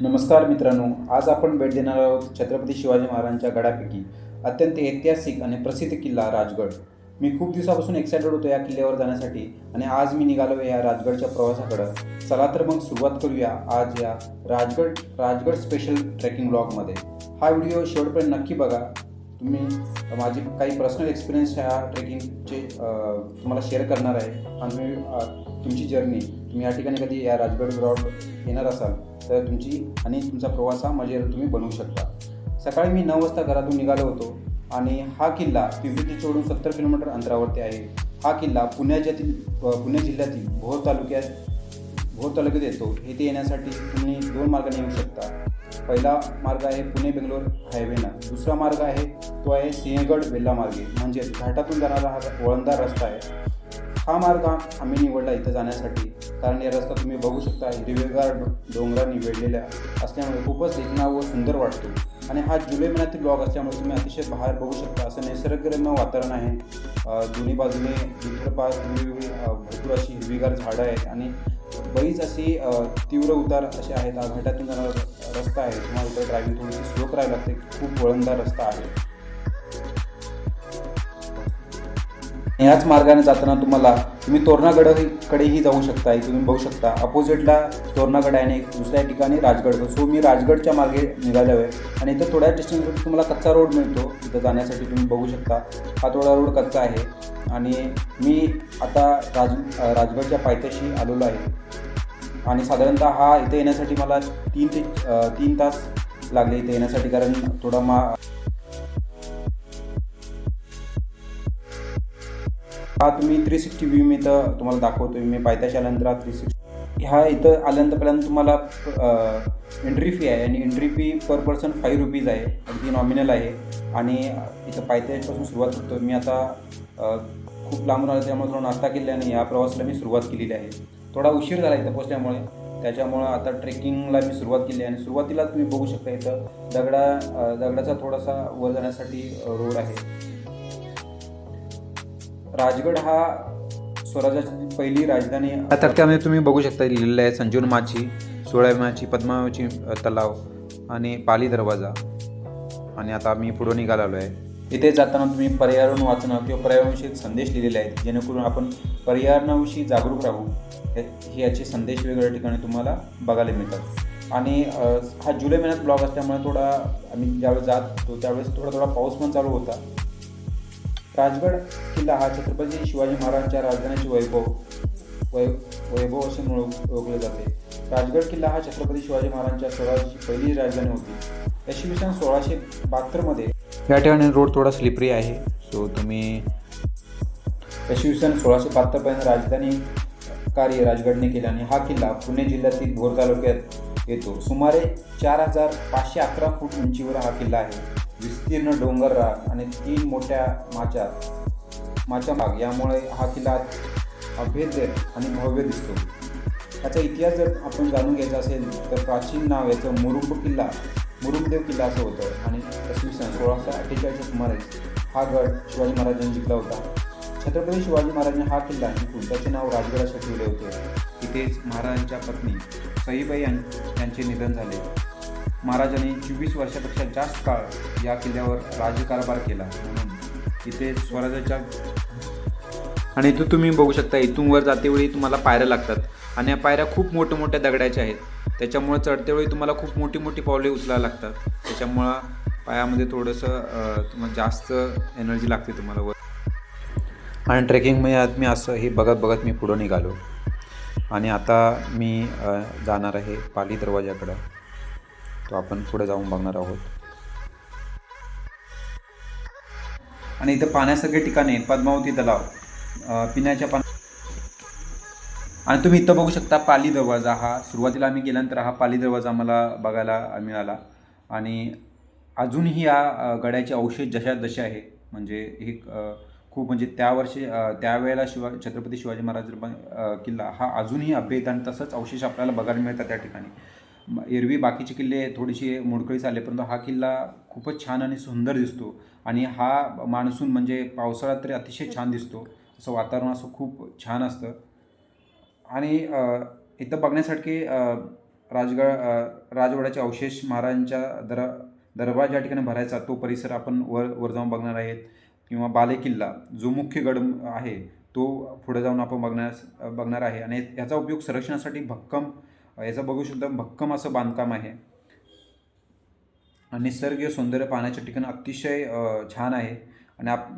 नमस्कार मित्रांनो आज आपण भेट देणार आहोत छत्रपती शिवाजी महाराजांच्या गडापैकी अत्यंत ऐतिहासिक आणि प्रसिद्ध किल्ला राजगड. मी खूप दिवसापासून एक्सायटेड होतो या किल्ल्यावर जाण्यासाठी आणि आज मी निघालो या राजगडच्या प्रवासाकडं. चला तर मग सुरुवात करूया आज या राजगड राजगड स्पेशल ट्रेकिंग ब्लॉगमध्ये हा व्हिडिओ शेवटपर्यंत नक्की बघा. मी माझे काही पर्सनल एक्सपिरियन्स ह्या ट्रेकिंगचे तुम्हाला शेअर करणार आहे. आणि मी, तुमची जर्नी तुम्ही या ठिकाणी कधी या राजगड ग्राउंड येणार असाल तर तुमची आणि तुमचा प्रवास हा मजेदार तुम्ही बनवू शकता. सकाळी मी नऊ वाजता घरातून निघालो होतो आणि हा किल्ला पिंपरी सोडून सत्तर किलोमीटर अंतरावरती आहे. हा किल्ला पुण्याच्यातील पुणे जिल्ह्यातील भोर तालुक्यात भोर तालुक्यात येतो. येथे येण्यासाठी तुम्ही दोन मार्गाने येऊ शकता. पहिला मार्ग आहे पुणे बेंगलोर हायवेना दुसरा मार्ग आहे तो आहे सिंहगड वेल्ला मार्गे. म्हणजे घाटातून जाणारा हा वळणदार रस्ता आहे. हा मार्ग आम्ही निवडला इथं जाण्यासाठी. कारण या रस्ता तुम्ही बघू शकता हिरवेगार डोंगरांनी वेढलेल्या असल्यामुळे खूपच देखणा व सुंदर वाटतो. आणि हा जुलै महिन्यातील ब्लॉग असल्यामुळे तुम्ही अतिशय बाहेर बघू शकता. असं निसर्गरम्य वातावरण आहे. दोन्ही बाजूने विठ्ठलपास वेगवेगळी भरपूर अशी हिरवीगार झाडं आहेत. आणि बरीच अशी तीव्र उतार असे आहेत. हा जाणारा रस्ता आहे. तुम्हाला इकडे ड्रायव्हिंग थोडीशी स्लो करावी लागते. खूप वळणदार रस्ता आहे. याच मार्गाने जाताना तुम्हाला तुम्ही तोरणागडकडेही जाऊ शकता इथे तुम्ही बघू शकता. अपोजिटला तोरणागड आहे आणि दुसऱ्या ठिकाणी राजगड. सो मी राजगडच्या मार्गे निघालो आहे आणि इथं थोड्या डिस्टन्सवर तुम्हाला कच्चा रोड मिळतो. इथं जाण्यासाठी तुम्ही बघू शकता. हा थोडा रोड कच्चा आहे. आणि मी आता राज राजगडच्या पायथ्याशी आलेलो आहे. आणि साधारणतः हा इथे येण्यासाठी मला तीन ते तीन तास लागले इथे येण्यासाठी. कारण थोडा मा हा तुम्ही थ्री सिक्स्टी व्ह्यू मी इथं तुम्हाला दाखवतो मी पायथ्याशी आल्यानंतर थ्री सिक्स्टी ह्या इथं आल्यानंतर पहिल्यांदा तुम्हाला एंट्री फी आहे आणि entry fee per person five rupees आहे. अगदी नॉमिनल आहे. आणि इथं पायथ्यापासून सुरुवात करतो मी आता खूप लांबून आलो त्यामुळे थोडा नाश्ता केल्याने या प्रवासाला मी सुरुवात केलेली आहे. थोडा उशीर झाला इथं पोचल्यामुळे त्याच्यामुळं आता ट्रेकिंगला मी सुरुवात केली आहे. आणि सुरुवातीला तुम्ही बघू शकता इथं दगडा दगडाचा थोडासा वर जाण्यासाठी रोड आहे. राजगड हा स्वराज्याची पहिली राजधानी या तक्त्यामध्ये तुम्ही बघू शकता लिहिलेलं आहे संजीवन माची पद्मावची तलाव आणि पाली दरवाजा. आणि आता मी पुढे निघालेलो आहे. इथे जाताना तुम्ही पर्यावरण वाचणं किंवा पर्यावरणाविषयी संदेश लिहिलेले आहेत जेणेकरून आपण पर्यावरणाविषयी जागरूक राहू. हे याचे संदेश वेगवेगळ्या ठिकाणी तुम्हाला बघायला मिळतात. आणि हा जुलै महिन्यात ब्लॉग असल्यामुळे थोडा आम्ही ज्यावेळेस जात होतो त्यावेळेस थोडा थोडा पाऊस पण चालू होता. राजगड किल्ला हा छत्रपती शिवाजी महाराजांच्या राजधानीचे वैभव वै वैभव असे ओळखले जाते. राजगड किल्ला हा छत्रपती शिवाजी महाराजांच्या स्वराज्याची पहिली राजधानी होती. इसवी सन सोळाशे बहात्तरमध्ये या ठिकाणी रोड थोडा स्लिपरी आहे. सो तुम्ही इसवी सन सोळाशे बहात्तरपर्यंत राजधानी कार्य राजगडने केले आणि हा किल्ला पुणे जिल्ह्यातील भोर तालुक्यात येतो. सुमारे चार हजार पाचशे अकरा फूट उंचीवर हा किल्ला आहे. विस्तीर्ण डोंगर राग आणि तीन मोठ्या माच्या माच्या भाग यामुळे हा किल्ला अभेद्य आणि भव्य दिसतो. याचा इतिहास जर आपण जाणून घ्यायचा असेल तर प्राचीन नाव याचं मुरुंब किल्ला मुरुंबदेव किल्ला असं होतं. आणि इसवी सन सोळाशे अठ्ठेचाळीसच्या सुमारे हा गड शिवाजी महाराजांनी जिंकला होता. छत्रपती शिवाजी महाराजांनी हा किल्ला जिंकून त्याचे नाव राजगड असे ठेवले होते. तिथेच महाराजांच्या पत्नी सईबाई यांचे निधन झाले. महाराजांनी चोवीस वर्षापेक्षा जास्त काळ या किल्ल्यावर राज्यकारभार केला. म्हणून इथे स्वराज्याच्या आणि इथून तुम्ही बघू शकता इथून वर जातेवेळी तुम्हाला पायऱ्या लागतात. आणि या पायऱ्या खूप मोठ्या मोठ्या दगडाच्या आहेत. त्याच्यामुळं चढतेवेळी तुम्हाला खूप मोठी मोठी पावले उचलायला लागतात. त्याच्यामुळं पायामध्ये थोडंसं तुम्हाला जास्त एनर्जी लागते तुम्हाला वर. आणि ट्रेकिंगमध्ये आज मी असं हे बघत बघत मी पुढं निघालो. आणि आता मी जाणार आहे पाली दरवाजाकडं. तो आपण पुढे जाऊन बघणार आहोत. आणि इथं पाण्यासारखे ठिकाणी पद्मावती तलाव पिण्याच्या पाण्या आणि तुम्ही इथं बघू शकता पाली दरवाजा. हा सुरुवातीला आम्ही गेल्यानंतर हा पाली दरवाजा मला बघायला मिळाला. आणि अजूनही या गड्याचे अवशेष जशा जसे आहे म्हणजे हे खूप म्हणजे त्या वर्षी त्यावेळेला शिवा छत्रपती शिवाजी महाराज किल्ला हा अजूनही अभेद आणि तसंच अवशेष आपल्याला बघायला मिळतात त्या ठिकाणी. एरवी बाकीचे किल्ले थोडीशी मोडकळीस आले परंतु हा किल्ला खूपच छान आणि सुंदर दिसतो. आणि हा मान्सून म्हणजे पावसाळ्यात तरी अतिशय छान दिसतो. असं वातावरण असं खूप छान असतं. आणि इथं बघण्यासाठी राजगड राजवाड्याचे अवशेष महाराजांच्या दर दरबार ज्या ठिकाणी भरायचा तो परिसर आपण वर वर जाऊन बघणार आहेत. किंवा बाले किल्ला जो मुख्य गड आहे तो पुढे जाऊन आपण बघण्यास बघणार आहे. आणि याचा उपयोग संरक्षणासाठी भक्कम याचं बघू शकता भक्कम असं बांधकाम आहे. आणि निसर्गीय सौंदर्य पाहण्याच्या ठिकाण अतिशय छान आहे. आणि आप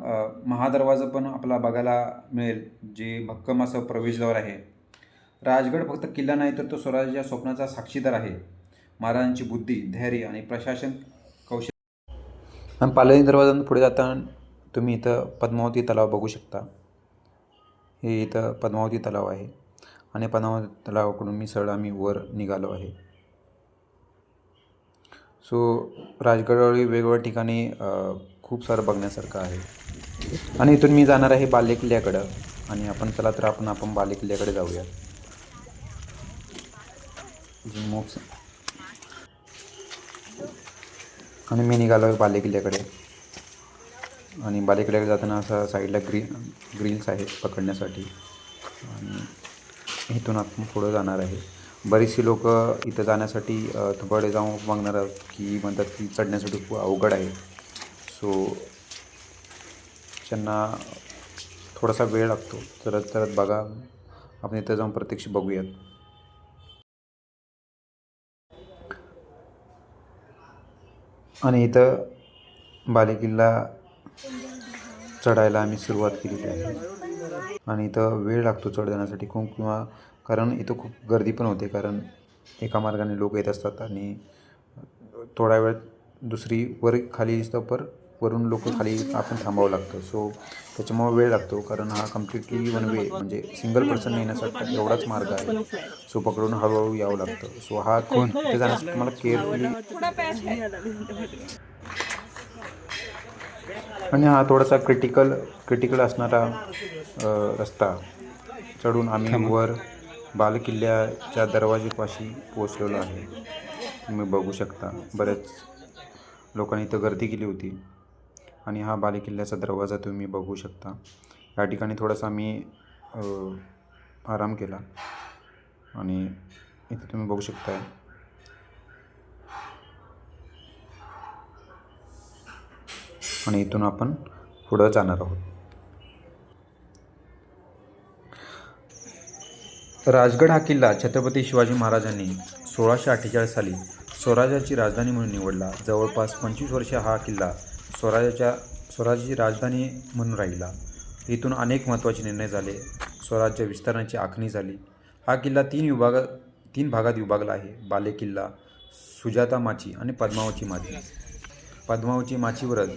महादरवाजा पण आपला बघायला मिळेल जे भक्कम असं प्रवेशद्वार आहे. राजगड फक्त किल्ला नाही तर तो स्वराज्याच्या स्वप्नाचा साक्षीदार आहे. महाराजांची बुद्धी धैर्य आणि प्रशासन कौशल्य. आणि पालनी दरवाजातून पुढे जाताना तुम्ही इथं पद्मावती तलाव बघू शकता. हे इथं पद्मावती तलाव आहे. आणि पद्मावती तलावाकडून मी सरळ आम्ही वर निघालो आहे. सो राजगडवर वेगवेगळ्या ठिकाणी खूप सारं बघण्यासारखं आहे. आणि इथून मी जाणार आहे बाले किल्ल्याकडं आणि आपण चला तर आपण आपण बाले किल्ल्याकडे जाऊया मोक्ष आणि मी निघालो आहे बाले किल्ल्याकडे आणि बाले किल्ल्याकडे जाताना असं साईडला ग्री ग्रिल्स आहेत पकडण्यासाठी. आणि इथून आपण पुढं जाणार आहे. बरीचशी लोक इथं जाण्यासाठी अ, जाऊन मागणार आहोत की म्हणतात की चढण्यासाठी खूप अवघड आहे. सो त्यांना थोडासा वेळ लागतो. चढत चढत बघा. आपण इथं जाऊन प्रत्यक्ष बघूयात. आणि इथं बालेकिल्ला चढायला आम्ही सुरुवात केली आहे. आणि इथं वेळ लागतो चढ जाण्यासाठी खूप किंवा कारण इथं खूप गर्दी पण होते कारण एका मार्गाने लोक येत असतात आणि थोडा वेळ दुसरी वर खाली दिसतं पर वरून लोक खाली आपण थांबावं लागतं. सो त्याच्यामुळे वेळ लागतो कारण हा कम्प्लिटली वन वे म्हणजे सिंगल पर्सन येण्यासाठी एवढाच मार्ग आहे. सो पकडून हळूहळू यावं लागतं. सो हा कोण? तिथे जाण्यासाठी तुम्हाला केअरफुली आणि हा थोडासा क्रिटिकल क्रिटिकल असणारा रस्ता. चढून आम्ही वर बालकिल्ल्याच्या दरवाजेपाशी पोचलेलो आहे. तुम्ही बघू शकता बऱ्याच लोकांनी इथं गर्दी केली होती. आणि हा बालेकिल्ल्याचा दरवाजा तुम्ही बघू शकता. या ठिकाणी थोडासा मी अ, आराम केला. आणि इथे तुम्ही बघू शकता आणि इथून आपण पुढं जाणार आहोत. राजगड हा किल्ला छत्रपती शिवाजी महाराजांनी सोळाशे अठ्ठेचाळीस साली स्वराज्याची राजधानी म्हणून निवडला. जवळपास पंचवीस वर्ष हा किल्ला स्वराज्याच्या स्वराज्याची राजधानी म्हणून राहिला. इथून अनेक महत्त्वाचे निर्णय झाले. स्वराज्य विस्ताराची आखणी झाली. हा किल्ला तीन विभाग तीन भागात विभागला आहे. बाले किल्ला सुजाता माची आणि पद्मावती माची. पद्मावती माचीवरच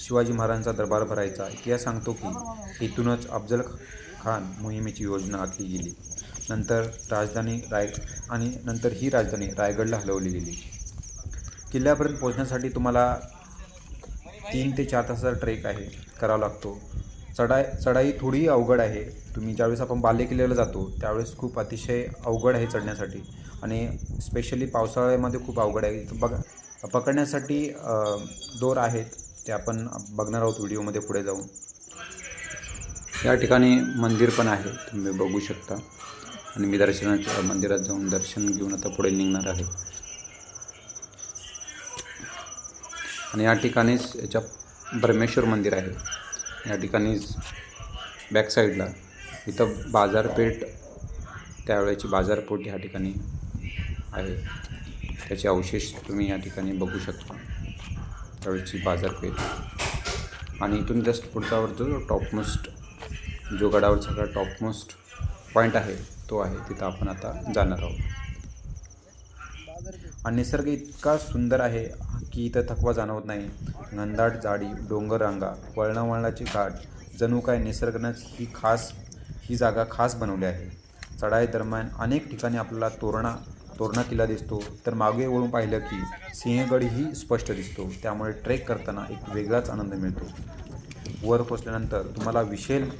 शिवाजी महाराजांचा दरबार भरायचा इतिहास सांगतो की इथूनच अफजल खान मोहिमेची योजना आखली गेली. नंतर राजधानी राय आणि नंतर ही राजधानी रायगडला हलवली गेली. किल्ल्यापर्यंत पोहोचण्यासाठी तुम्हाला तीन ते चार तासाचा ट्रेक आहे करावा लागतो. चढाई चढाई थोडी अवघड आहे. तुम्ही ज्यावेळेस आपण बाले किल्ल्याला जातो त्यावेळेस खूप अतिशय अवघड आहे चढण्यासाठी. आणि स्पेशली पावसाळ्यामध्ये खूप अवघड आहे. बघा पकडण्यासाठी दोर आहेत. ते आपण बघणार आहोत व्हिडिओमध्ये पुढे जाऊन. या ठिकाणी मंदिर पण आहे तुम्ही बघू शकता. आणि मी दर्शनाच्या मंदिरात जाऊन दर्शन घेऊन आता पुढे निघणार आहे. आणि या ठिकाणीच याच्या ब्रह्मेश्वर मंदिर आहे. या ठिकाणीच बॅकसाईडला इथं बाजारपेठ त्यावेळेची बाजारपेठ या ठिकाणी आहे. त्याचे अवशेष तुम्ही या ठिकाणी बघू शकता. त्यावेळेची बाजारपेठ. आणि इथून जस्ट पुढच्यावर जो टॉपमोस्ट जो गडावर सगळा टॉपमोस्ट पॉईंट आहे तो आहे. तिथं आपण आता जाणार आहोत. आणि निसर्ग इतका सुंदर आहे की इथं थकवा जाणवत नाही. घनदाट जाडी डोंगर रांगा वळणावळणाची घाट जणू काय निसर्गानंच ही खास ही जागा खास बनवली आहे. चढाई दरम्यान अनेक ठिकाणी आपल्याला तोरणा तोरणा किल्ला दिसतो. तर मागे वळून पाहिलं की सिंहगडही स्पष्ट दिसतो. त्यामुळे ट्रेक करताना एक वेगळाच आनंद मिळतो. वर पोचल्यानंतर तुम्हाला विशेल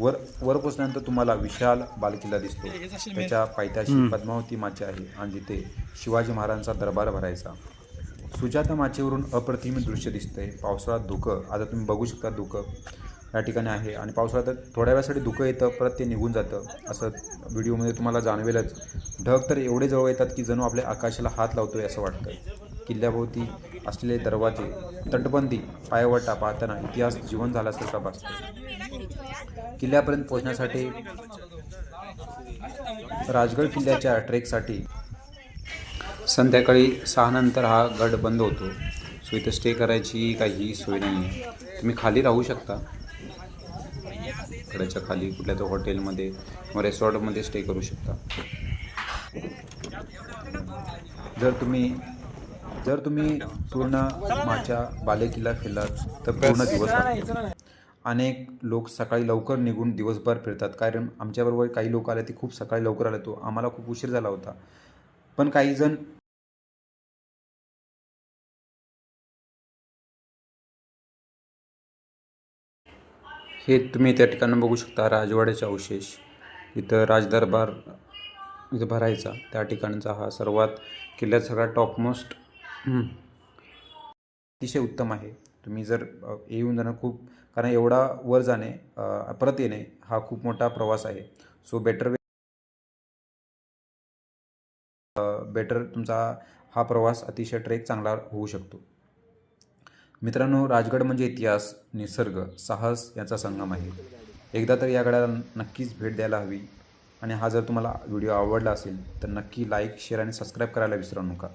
वर वर पोचल्यानंतर तुम्हाला विशाल बालकिल्ला दिसतो. त्याच्या पायथ्याशी पद्मावती माची आहे आणि जिथे शिवाजी महाराजांचा दरबार भरायचा. सुजाता माचेवरून अप्रतिम दृश्य दिसतंय. पावसाळ्यात धुकं आता तुम्ही बघू शकता धुकं. या ठिकाणी आहे. आणि पावसाळ्यात थोड्या वेळासाठी धुकं येतं परत ते निघून जातं असं व्हिडिओमध्ये तुम्हाला जाणवेलच. ढग तर एवढे जवळ येतात की जणू आपल्या आकाशाला हात लावतोय असं वाटतं. किल्ल्याभोवती असलेले दरवाजे तटबंदी पायवटा पाहताना इतिहास जीवन झाल्यासारखा भासतो किल्ल्यापर्यंत पोहोचण्यासाठी राजगड किल्ल्याच्या ट्रेकसाठी संध्याकाळी सहानंतर हा गड बंद होतो. सो इथं स्टे करायची काही सोय नाही आहे तुम्ही खाली राहू शकता. गडाच्या खाली कुठल्या तर हॉटेलमध्ये किंवा रेस्टॉरंटमध्ये स्टे करू शकता. जर तुम्ही जर तुम्ही पूर्ण माझ्या बालेकिल्ला फिरलात तर पूर्ण दिवस लागतो. अनेक लोक सकाळी लवकर निघून दिवसभर फिरतात. कारण आमच्याबरोबर काही लोक आले ते खूप सकाळी लवकर आले तो आम्हाला खूप उशीर झाला होता. पण काही हे तुम्ही त्या ठिकाणी बघू शकता राजवाड्याचे अवशेष. इथं राजदरबार इथं भरायचा. त्या ठिकाणचा हा सर्वात किल्ल्यात सगळा टॉपमोस्ट अतिशय उत्तम आहे. तुम्ही जर येऊन जाणं खूप कारण एवढा वर जाणे परत येणे हा खूप मोठा प्रवास आहे. सो बेटर बेटर तुमचा हा प्रवास अतिशय ट्रेक चांगला होऊ शकतो. मित्रांनो राजगड म्हणजे इतिहास निसर्ग साहस याचा संगम आहे. एकदा तर या गडाला नक्कीच भेट द्यायला हवी. आणि हा जर तुम्हाला व्हिडिओ आवडला असेल तर नक्की लाईक शेअर आणि सबस्क्राईब करायला विसरू नका.